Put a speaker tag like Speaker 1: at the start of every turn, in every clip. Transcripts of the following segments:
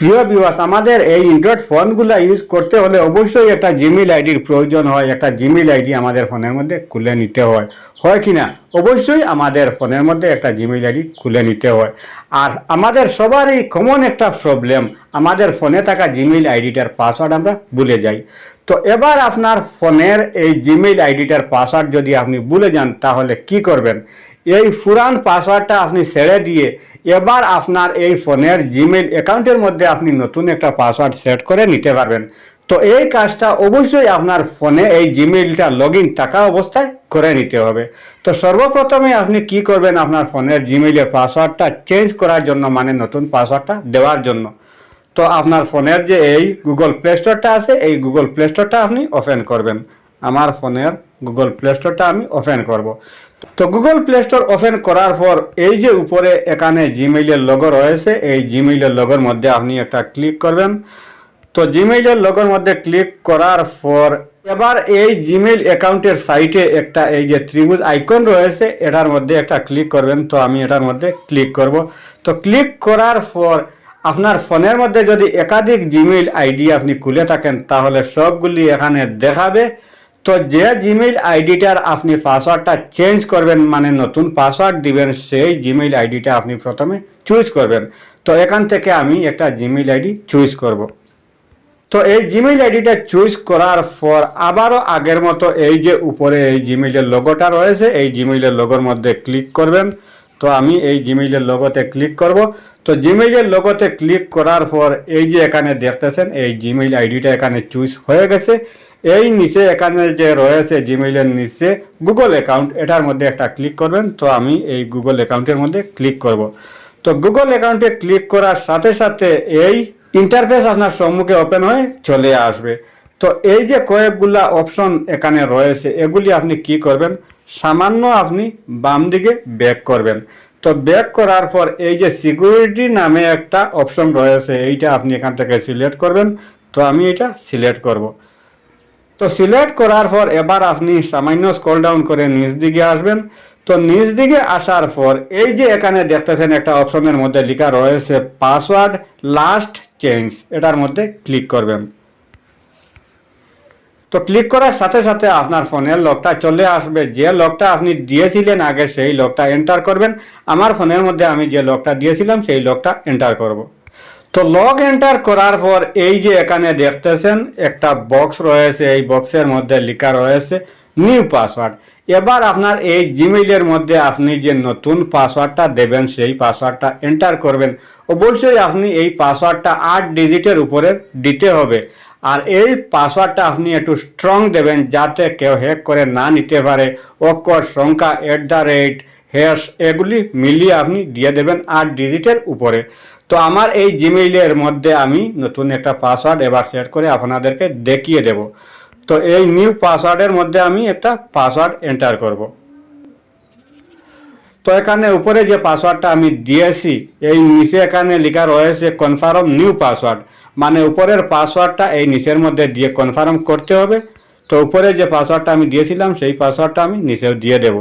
Speaker 1: প্রিয় বিবাস আমাদের এই অ্যান্ড্রয়েড ফোনগুলো ইউজ করতে হলে অবশ্যই একটা জিমেল আইডির প্রয়োজন হয়। একটা জিমেল আইডি আমাদের ফোনের মধ্যে খুলে নিতে হয়। হয় কি না? অবশ্যই আমাদের ফোনের মধ্যে একটা জিমেল আইডি খুলে নিতে হয়। আর আমাদের সবারই কমন একটা প্রবলেম আমাদের ফোনে থাকা জিমেল আইডিটার পাসওয়ার্ড আমরা ভুলে যাই। তো এবার আপনার ফোনের এই জিমেইল আইডিটার পাসওয়ার্ড যদি আপনি ভুলে যান, তাহলে কি করবেন? এই পুরান পাসওয়ার্ডটা আপনি ছেড়ে দিয়ে এবার আপনার এই ফোনের জিমেইল অ্যাকাউন্টের মধ্যে আপনি নতুন একটা পাসওয়ার্ড সেট করে নিতে পারবেন। তো এই কাজটা অবশ্যই আপনার ফোনে এই জিমেইলটা লগ ইন থাকা অবস্থায় করে নিতে হবে। তো সর্বপ্রথমে আপনি কি করবেন আপনার ফোনের জিমেইলের পাসওয়ার্ডটা চেঞ্জ করার জন্য মানে নতুন পাসওয়ার্ডটা দেওয়ার জন্য। তো আপনার ফোনের যে এই গুগল প্লে স্টোরটা আছে, এই গুগল প্লে স্টোরটা আপনি ওপেন করবেন। আমার ফোনের গুগল প্লে স্টোরটা আমি ওপেন করব। তো গুগল প্লে স্টোর ওপেন করার পর এই যে উপরে এখানে জিমেইলের লোগো রয়েছে, এই জিমেইলের লোগোর মধ্যে আপনি একটা ক্লিক করবেন। তো জিমেইলের লোগোর মধ্যে ক্লিক করার পর এবার এই জিমেইল অ্যাকাউন্টের সাইটে একটা এই যে ত্রিভুজ আইকন রয়েছে, এটার মধ্যে একটা ক্লিক করবেন। তো আমি এটার মধ্যে ক্লিক করব। তো ক্লিক করার পর আপনার ফোনের মধ্যে যদি একাধিক জিমেইল আইডি আপনি খুলে থাকেন, তাহলে সবগুলি এখানে দেখাবে। তো যে জিমেইল আইডিটার আপনি পাসওয়ার্ডটা চেঞ্জ করবেন মানে নতুন পাসওয়ার্ড দিবেন, সেই জিমেইল আইডিটা আপনি প্রথমে চুজ করবেন। তো এখান থেকে আমি একটা জিমেইল আইডি চুজ করব। তো এই জিমেইল আইডিটা চুজ করার পর আবারও আগের মতো এই যে উপরে এই জিমেইলের লোগোটা রয়েছে, এই জিমেইলের লোগোর মধ্যে ক্লিক করবেন। তো আমি এই জিমেইলের লোগোতে ক্লিক করব। তো জিমেইলের লোগোতে ক্লিক করার পর এই যে এখানে দেখতেছেন, এই জিমেইল আইডিটা এখানে চুজ হয়ে গেছে। এই নিচে এখানে যে রয়েছে জিমেইলের নিচে গুগল অ্যাকাউন্ট এটার মধ্যে একটা ক্লিক করবেন। তো আমি এই গুগল অ্যাকাউন্টের মধ্যে ক্লিক করব। তো গুগল অ্যাকাউন্টে ক্লিক করার সাথে সাথে এই ইন্টারফেস আপনার সম্মুখে ওপেন হয়ে চলে আসবে। তো এই যে কয়েকগুলা অপশন এখানে রয়েছে, এগুলি আপনি কি করবেন? সামান্য আপনি বাম দিকে ব্যাক করবেন। তো ব্যাক করার পর এই যে সিকিউরিটি নামে একটা অপশন রয়েছে, এইটা আপনি এখান থেকে সিলেক্ট করবেন। তো আমি এটা সিলেক্ট করব। তো সিলেক্ট করার পর এবার আপনি সামান্য স্কল ডাউন করে নিচ দিকে আসবেন। তো নিচ দিকে আসার পর এই যে এখানে দেখতেছেন একটা অপশনের মধ্যে লেখা রয়েছে পাসওয়ার্ড লাস্ট চেঞ্জ এটার মধ্যে ক্লিক করবেন। তো ক্লিক করার সাথে সাথে আপনার ফোনের লকটা চলে আসবে। যে লকটা আপনি দিয়েছিলেন আগে সেই লকটা এন্টার করবেন। আমার ফোনের মধ্যে আমি যে লকটা দিয়েছিলাম সেই লকটা এন্টার করব। তো লগ এন্টার করার পর এই যে এখানে দেখতেছেন, একটা বক্স রয়েছে, এই বক্সের মধ্যে লেখা রয়েছে নিউ পাসওয়ার্ড এবার আপনার এই জিমেইলের মধ্যে আপনি যে নতুন পাসওয়ার্ডটা দেবেন, সেই পাসওয়ার্ডটা এন্টার করবেন। অবশ্যই আপনি এই পাসওয়ার্ডটা আট ডিজিটের উপরে দিতে হবে। আর এই পাসওয়ার্ডটা আপনি একটু স্ট্রং দেবেন, যাতে কেউ হ্যাক করে না নিতে পারে। অক্ষর সংখ্যা অ্যাট দ্য রেট হ্যাশ এগুলি মিলিয়ে আপনি দিয়ে দেবেন আট ডিজিটের উপরে। তো আমার এই জিমেইলের মধ্যে আমি নতুন একটা পাসওয়ার্ড এবার সেট করে আপনাদেরকে দেখিয়ে দেব। তো এই নিউ পাসওয়ার্ডের মধ্যে আমি একটা পাসওয়ার্ড এন্টার করব। তো এখানে উপরে যে পাসওয়ার্ডটা আমি দিয়েছি, এই নিচে এখানে লেখা রয়েছে কনফার্ম নিউ পাসওয়ার্ড মানে উপরের পাসওয়ার্ডটা এই নিচের মধ্যে দিয়ে কনফার্ম করতে হবে। তো উপরে যে পাসওয়ার্ডটা আমি দিয়েছিলাম, সেই পাসওয়ার্ডটা আমি নিচেও দিয়ে দেব।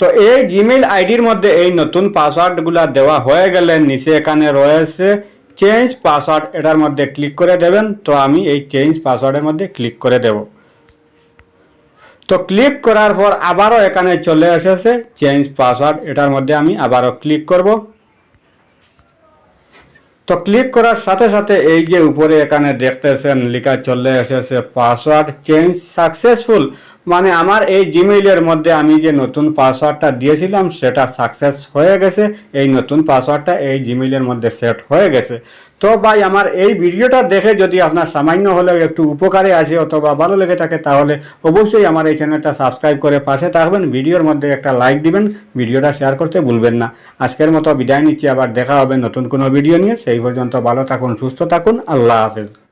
Speaker 1: তো এই জিমেইল আইডির মধ্যে এই নতুন পাসওয়ার্ডগুলো দেওয়া হয়ে গেলে নিচে এখানে রয়েছে চেঞ্জ পাসওয়ার্ড এটার মধ্যে ক্লিক করে দেবেন। তো আমি এই চেঞ্জ পাসওয়ার্ডের মধ্যে ক্লিক করে দেব। তো ক্লিক করার পর আবারও এখানে চলে এসেছে চেঞ্জ পাসওয়ার্ড এটার মধ্যে আমি আবারও ক্লিক করব। তো ক্লিক করার সাথে সাথে এই যে উপরে এখানে দেখতেছেন, লেখা চলে এসেছে পাসওয়ার্ড চেঞ্জ সাকসেসফুল মানে আমার এই জিমেইলের মধ্যে আমি যে নতুন পাসওয়ার্ডটা দিয়েছিলাম, সেটা সাকসেস হয়ে গেছে। এই নতুন পাসওয়ার্ডটা এই জিমেইলের মধ্যে সেট হয়ে গেছে। তো ভাই, আমার এই ভিডিওটা দেখে যদি আপনার সামান্য হলেও একটু উপকারে আসে অথবা ভালো লেগে থাকে, তাহলে অবশ্যই আমার এই চ্যানেলটা সাবস্ক্রাইব করে পাশে থাকবেন। ভিডিওর মধ্যে একটা লাইক দিবেন, ভিডিওটা শেয়ার করতে ভুলবেন না। আজকের মতো বিদায় নিচ্ছি, আবার দেখা হবে নতুন কোনো ভিডিও নিয়ে। সেই পর্যন্ত ভালো থাকুন, সুস্থ থাকুন। আল্লাহ হাফেজ।